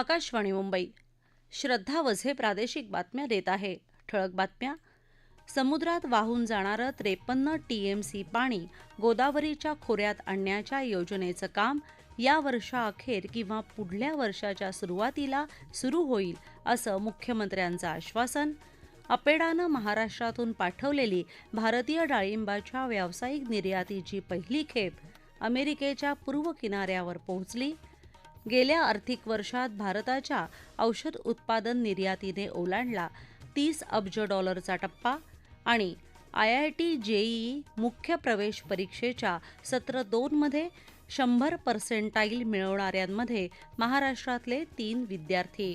आकाशवाणी मुंबई. श्रद्धा वझे प्रादेशिक बातम्या देत आहे. ठळक बातम्या. समुद्रात वाहून जाणारं त्रेपन्न टीएमसी पाणी गोदावरीच्या खोऱ्यात आणण्याच्या योजनेचं काम या वर्षाअखेर किंवा पुढल्या वर्षाच्या सुरुवातीला सुरू होईल असं मुख्यमंत्र्यांचं आश्वासन. अपेडानं महाराष्ट्रातून पाठवलेली भारतीय डाळिंबाच्या व्यावसायिक निर्यातीची पहिली खेप अमेरिकेच्या पूर्व किनाऱ्यावर पोहोचली. गेल्या आर्थिक वर्षात भारताच्या औषध उत्पादन निर्यातीने ओलांडला. तीस अब्ज डॉलरचा टप्पा आणि आय आय टी जेईई मुख्य प्रवेश परीक्षेच्या सत्र दोनमध्ये शंभर पर्सेंटाईल मिळवणाऱ्यांमध्ये महाराष्ट्रातले तीन विद्यार्थी.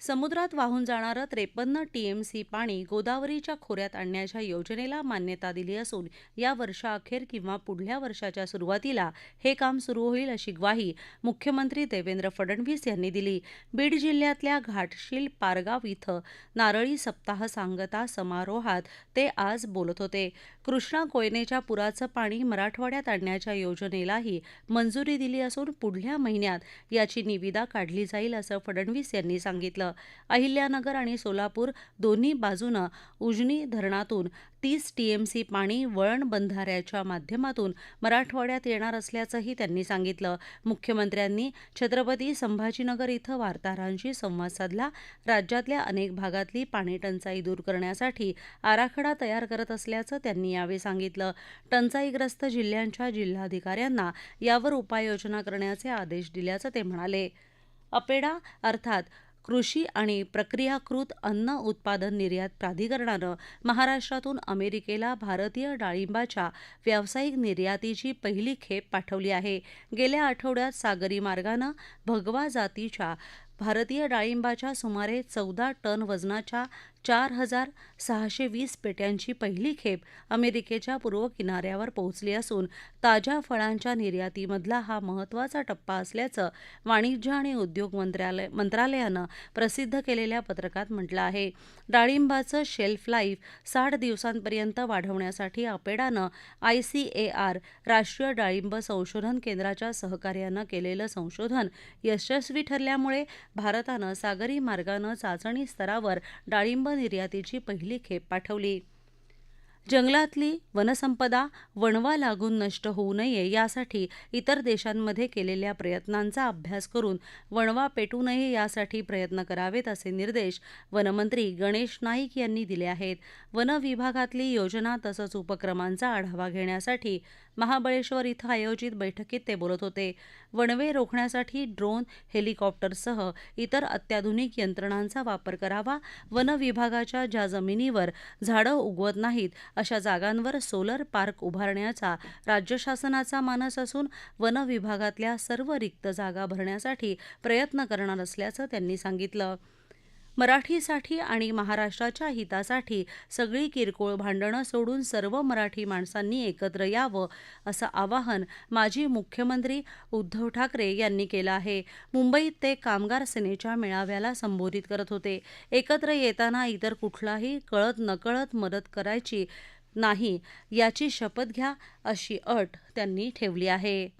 समुद्रात वाहून जाणारं त्रेपन्न टीएमसी पाणी गोदावरीच्या खोऱ्यात आणण्याच्या योजनेला मान्यता दिली असून या वर्षाअखेर किंवा पुढल्या वर्षाच्या सुरुवातीला हे काम सुरू होईल अशी ग्वाही मुख्यमंत्री देवेंद्र फडणवीस यांनी दिली. बीड जिल्ह्यातल्या घाटशील पारगाव इथं नारळी सप्ताह सांगता समारोहात ते आज बोलत होते. कृष्णा कोयनेच्या पुराचं पाणी मराठवाड्यात आणण्याच्या योजनेलाही मंजुरी दिली असून पुढल्या महिन्यात याची निविदा काढली जाईल असं फडणवीस यांनी सांगितलं. अहिल्यानगर आणि सोलापूर दोन्ही बाजूनं उजनी धरणातून तीस टीएमसी पाणी वळण बंधाऱ्याच्या माध्यमातून मराठवाड्यात येणार असल्याचंही त्यांनी सांगितलं. मुख्यमंत्र्यांनी छत्रपती संभाजीनगर इथं वार्ताहरांशी संवाद साधला. राज्यातल्या अनेक भागातली पाणी टंचाई दूर करण्यासाठी आराखडा तयार करत असल्याचं त्यांनी यावेळी सांगितलं टंचाईग्रस्त जिल्ह्यांच्या जिल्हाधिकाऱ्यांना यावर उपाययोजना करण्याचे आदेश दिल्याचं ते म्हणाले. अपेडा अर्थात कृषी आणि प्रक्रियाकृत अन्न उत्पादन निर्यात प्राधिकरणानं महाराष्ट्रातून अमेरिकेला भारतीय डाळिंबाच्या व्यावसायिक निर्यातीची पहिली खेप पाठवली आहे. गेल्या आठवड्यात सागरी मार्गानं भगवा जातीच्या भारतीय डाळिंबाच्या सुमारे चौदा टन वजनाच्या चार हजार सहाशे वीस पेट्यांची पहिली खेप अमेरिकेच्या पूर्व किनाऱ्यावर पोहोचली असून ताज्या फळांच्या निर्यातीमधला हा महत्त्वाचा टप्पा असल्याचं वाणिज्य आणि उद्योग मंत्रालय मंत्रालयानं प्रसिद्ध केलेल्या पत्रकात म्हटलं आहे. डाळिंबाचं शेल्फ लाईफ साठ दिवसांपर्यंत वाढवण्यासाठी अपेडानं आय सी ए आर राष्ट्रीय डाळिंब संशोधन केंद्राच्या सहकार्यानं केलेलं संशोधन यशस्वी ठरल्यामुळे भारतानं सागरी मार्गानं चाचणी स्तरावर डाळिंब निर्यातीची पहिली खेप पाठवली. जंगलातली वनसंपदा वणवा लागून नष्ट होऊ नये यासाठी इतर देशांमध्ये केलेल्या प्रयत्नांचा अभ्यास करून वणवा पेटू नये यासाठी प्रयत्न करावेत असे निर्देश वनमंत्री गणेश नाईक यांनी दिले आहेत. वन विभागातली योजना तसंच उपक्रमांचा आढावा घेण्यासाठी महाबळेश्वर इथं आयोजित बैठकीत ते बोलत होते. वणवे रोखण्यासाठी ड्रोन हेलिकॉप्टरसह इतर अत्याधुनिक यंत्रणांचा वापर करावा. वन विभागाच्या ज्या जमिनीवर झाडं उगवत नाहीत अशा जागांवर सोलर पार्क उभारण्याचा राज्य शासनाचा मानस असून वन विभागातल्या सर्व रिक्त जागा भरण्यासाठी प्रयत्न करणार असल्याचं त्यांनी सांगितलं. मराठीसाठी आणि महाराष्ट्राच्या हितासाठी सगळी किरकोळ भांडणं सोडून सर्व मराठी माणसांनी एकत्र यावं असं आवाहन माजी मुख्यमंत्री उद्धव ठाकरे यांनी केलं आहे. मुंबईत ते कामगार सेनेच्या मेळाव्याला संबोधित करत होते. एकत्र येताना इतर कुठलाही कळत नकळत मदत करायची नाही याची शपथ घ्या अशी अट त्यांनी ठेवली आहे.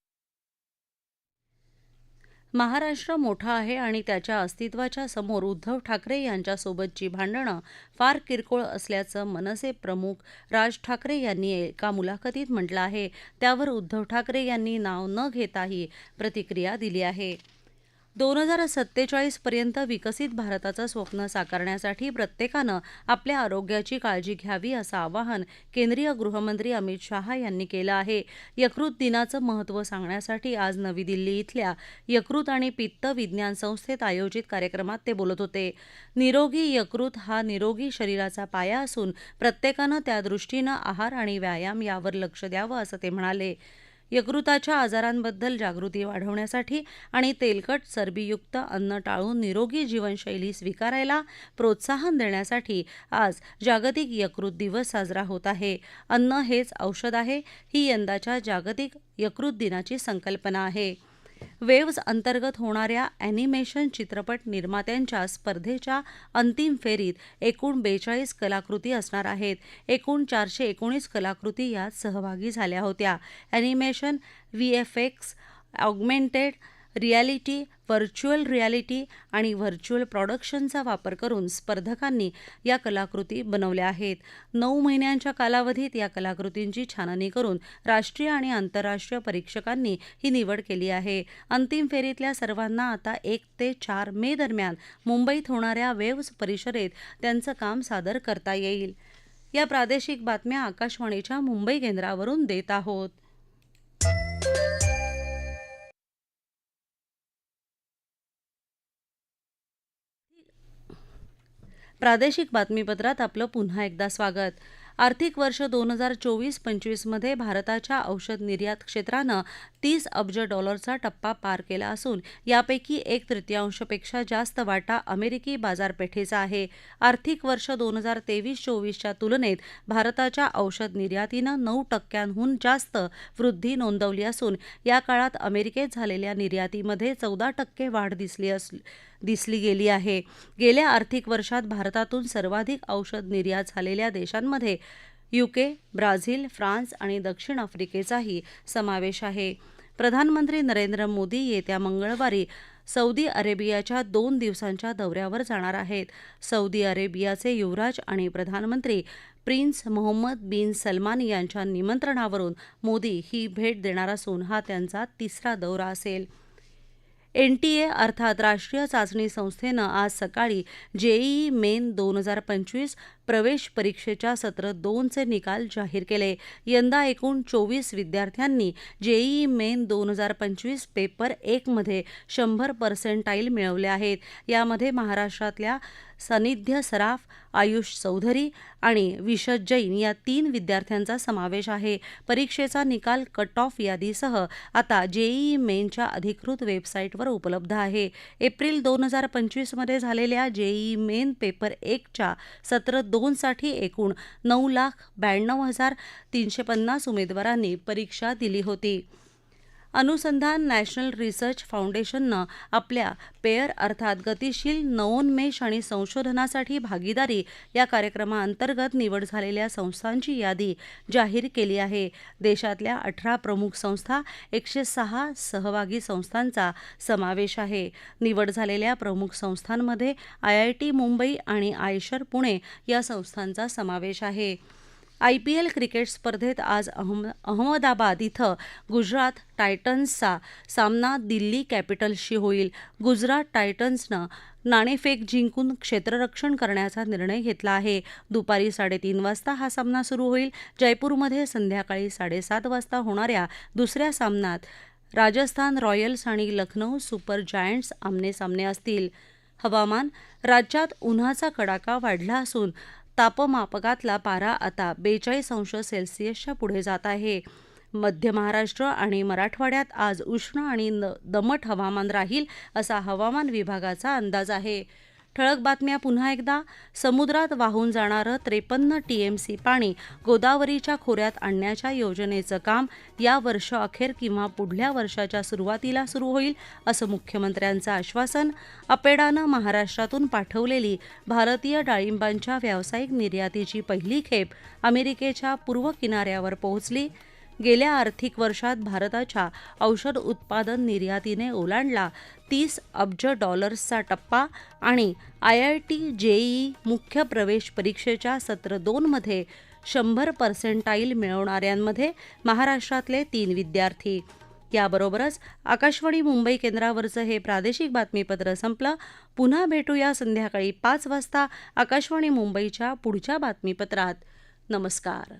महाराष्ट्र मोठा आहे आणि त्याच्या अस्तित्वाच्या समोर उद्धव ठाकरे यांच्यासोबतची भांडणं फार किरकोळ असल्याचं मनसे प्रमुख राज ठाकरे यांनी एका मुलाखतीत म्हटलं आहे. त्यावर उद्धव ठाकरे यांनी नाव न घेताही प्रतिक्रिया दिली आहे. दोन हजार सत्तेचाळीसपर्यंत विकसित भारताचं स्वप्न साकारण्यासाठी प्रत्येकानं आपल्या आरोग्याची काळजी घ्यावी असं आवाहन केंद्रीय गृहमंत्री अमित शहा यांनी केलं आहे. यकृत दिनाचं महत्त्व सांगण्यासाठी आज नवी दिल्ली इथल्या यकृत आणि पित्त विज्ञान संस्थेत आयोजित कार्यक्रमात ते बोलत होते. निरोगी यकृत हा निरोगी शरीराचा पाया असून प्रत्येकानं त्यादृष्टीनं आहार आणि व्यायाम यावर लक्ष द्यावं असं ते म्हणाले. यकृताच्या आजारांबद्दल जागृती वाढवण्यासाठी आणि तेलकट चरबीयुक्त अन्न टाळून निरोगी जीवनशैली स्वीकारायला प्रोत्साहन देण्यासाठी आज जागतिक यकृत दिवस साजरा होत आहे. अन्न हेच औषध आहे ही यंदाच्या जागतिक यकृत दिनाची संकल्पना आहे. वेव्ज अंतर्गत होणाऱ्या ॲनिमेशन चित्रपट निर्मात्यांच्या स्पर्धेच्या अंतिम फेरीत एकूण बेचाळीस कलाकृती असणार आहेत. एकूण चारशे एकोणीस कलाकृती यात सहभागी झाल्या होत्या. Animation V F X augmented reality virtual reality आणि व्हर्च्युअल प्रॉडक्शनचा वापर करून स्पर्धकांनी या कलाकृती बनवल्या आहेत. नऊ महिन्यांच्या कालावधीत या कलाकृतींची छाननी करून राष्ट्रीय आणि आंतरराष्ट्रीय परीक्षकांनी ही निवड केली आहे. अंतिम फेरीतल्या सर्वांना आता एक ते चार मे दरम्यान मुंबईत होणाऱ्या वेव्स परिषदेत त्यांचं काम सादर करता येईल. या प्रादेशिक बातम्या आकाशवाणीच्या मुंबई केंद्रावरून देत आहोत. प्रादेशिक बातमीपत्रात आपलं पुन्हा एकदा स्वागत. आर्थिक वर्ष दोन हजार चोवीस पंचवीसमध्ये भारताच्या औषध निर्यात क्षेत्रानं तीस अब्ज डॉलरचा टप्पा पार केला असून यापैकी एक तृतीयांशपेक्षा जास्त वाटा अमेरिकी बाजारपेठेचा आहे. आर्थिक वर्ष दोन हजार तेवीस चोवीसच्या तुलनेत भारताच्या औषध निर्यातीनं नऊ टक्क्यांहून जास्त वृद्धी नोंदवली असून या काळात अमेरिकेत झालेल्या निर्यातीमध्ये चौदा टक्के वाढ दिसली असली दिसली गेली आहे. गेल्या आर्थिक वर्षात भारतातून सर्वाधिक औषध निर्यात झालेल्या देशांमध्ये युके ब्राझील फ्रान्स आणि दक्षिण आफ्रिकेचाही समावेश आहे. प्रधानमंत्री नरेंद्र मोदी येत्या मंगळवारी सौदी अरेबियाच्या दोन दिवसांच्या दौऱ्यावर जाणार आहेत. सौदी अरेबियाचे युवराज आणि प्रधानमंत्री प्रिन्स मोहम्मद बिन सलमान यांच्या निमंत्रणावरून मोदी ही भेट देणार असून हा त्यांचा तिसरा दौरा असेल. एनटीए अर्थात राष्ट्रीय चाचणी संस्थेनं आज सकाळी जेईई मेन दोन हजार पंचवीस प्रवेश परीक्षेच्या सत्र दोनचे निकाल जाहीर केले. यंदा एकूण चोवीस विद्यार्थ्यांनी जेईई मेन दोन हजार पंचवीस पेपर एकमध्ये शंभर पर्सेंटाईल मिळवले आहेत. यामध्ये महाराष्ट्रातल्या सनिध्य सराफ आयुष चौधरी आणि विशद जैन या तीन विद्यार्थ्यांचा समावेश आहे. परीक्षेचा निकाल कट ऑफ यादीसह आता जेईई मेनच्या अधिकृत वेबसाईटवर उपलब्ध आहे. एप्रिल दोन हजार पंचवीसमध्ये झालेल्या जेईई मेन पेपर एकच्या सत्र दोनसाठी एकूण नऊ लाख ब्याण्णव हजार तीनशे पन्नास उमेदवारांनी परीक्षा दिली होती. अनुसंधान नॅशनल रिसर्च फाउंडेशननं आपल्या पेअर अर्थात गतिशील नवोन्मेष आणि संशोधनासाठी भागीदारी या कार्यक्रमाअंतर्गत निवड झालेल्या संस्थांची यादी जाहीर केली आहे. देशातल्या अठरा प्रमुख संस्था एकशे सहा सहभागी संस्थांचा समावेश आहे. निवड झालेल्या प्रमुख संस्थांमध्ये आय आय टी मुंबई आणि आयशर पुणे या संस्थांचा समावेश आहे. आय पी एल क्रिकेट स्पर्धेत आज अहम अहमदाबाद इथं गुजरात टायटन्सचा सामना दिल्ली कॅपिटल्सशी होईल. गुजरात टायटन्सनं नाणेफेक जिंकून क्षेत्ररक्षण करण्याचा निर्णय घेतला आहे. दुपारी साडेतीन वाजता हा सामना सुरू होईल. जयपूरमध्ये संध्याकाळी साडेसात वाजता होणाऱ्या दुसऱ्या सामन्यात राजस्थान रॉयल्स आणि लखनौ सुपर जायंट्स आमनेसामने असतील. हवामान राज्यात उन्हाचा कडाका वाढला असून तापमापकातला पारा आता बेचाळीस अंश सेल्सिअसच्या पुढे जात आहे. मध्य महाराष्ट्र आणि मराठवाड्यात आज उष्ण आणि न दमट हवामान राहील असा हवामान विभागाचा अंदाज आहे. ठळक बातम्या पुन्हा एकदा. समुद्रात वाहून जाणारं त्रेपन्न टीएमसी पाणी गोदावरीच्या खोऱ्यात आणण्याच्या योजनेचं काम या वर्ष अखेर किंवा पुढल्या वर्षाच्या सुरुवातीला सुरू होईल असं मुख्यमंत्र्यांचं आश्वासन अपेडानं महाराष्ट्रातून पाठवलेली भारतीय डाळिंबांच्या व्यावसायिक निर्यातीची पहिली खेप अमेरिकेच्या पूर्व किनाऱ्यावर पोहोचली. गेल्या आर्थिक वर्षात भारताच्या औषध उत्पादन निर्यातीने ओलांडला. तीस अब्ज डॉलर्सचा टप्पा आणि आय आय टी जेई मुख्य प्रवेश परीक्षेच्या सत्र दोनमध्ये शंभर पर्सेंटाईल मिळवणाऱ्यांमध्ये महाराष्ट्रातले तीन विद्यार्थी. याबरोबरच आकाशवाणी मुंबई केंद्रावरचं हे प्रादेशिक बातमीपत्र संपलं. पुन्हा भेटूया संध्याकाळी पाच वाजता आकाशवाणी मुंबईच्या पुढच्या बातमीपत्रात. नमस्कार.